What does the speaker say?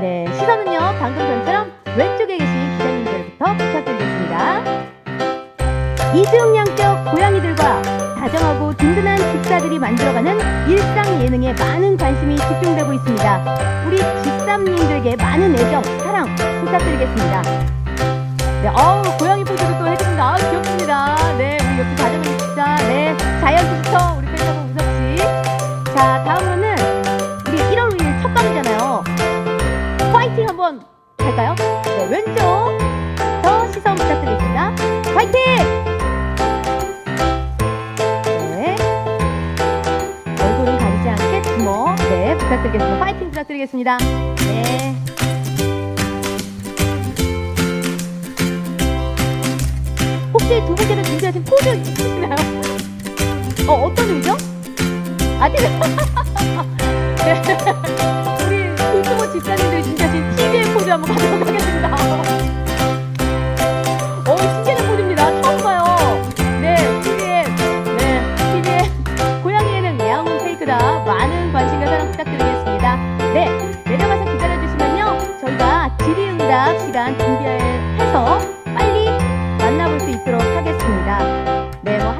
네, 시선은요, 방금 전처럼 왼쪽에 계신 기자님들부터 부탁드리겠습니다. 이수용양 쪽 고양이들과 다정하고 든든한 집사들이 만들어가는 일상 예능에 많은 관심이 집중되고 있습니다. 우리 집사님들께 많은 애정, 사랑 부탁드리겠습니다. 네, 어우, 고양이 포즈로 또 해. 한번 갈까요? 네, 왼쪽 더 시선 부탁드리겠습니다. 파이팅! 네. 얼굴은 가리지 않게 주먹. 네, 부탁드리겠습니다. 파이팅 부탁드리겠습니다. 네. 혹시 두 분께는 준비하신 포즈 있으시나요? 어, 어떤 의죠? 아직 네. 한번 가져보겠습니다. 어, 신기한 꽃입니다. 처음 봐요. 네, TVN. 네, TVN. 고양이에는 야옹은 페이크다. 많은 관심과 사랑 부탁드리겠습니다. 네, 내려가서 기다려주시면요. 저희가 질의응답 시간 준비해서 빨리 만나볼 수 있도록 하겠습니다. 네, 뭐, 할...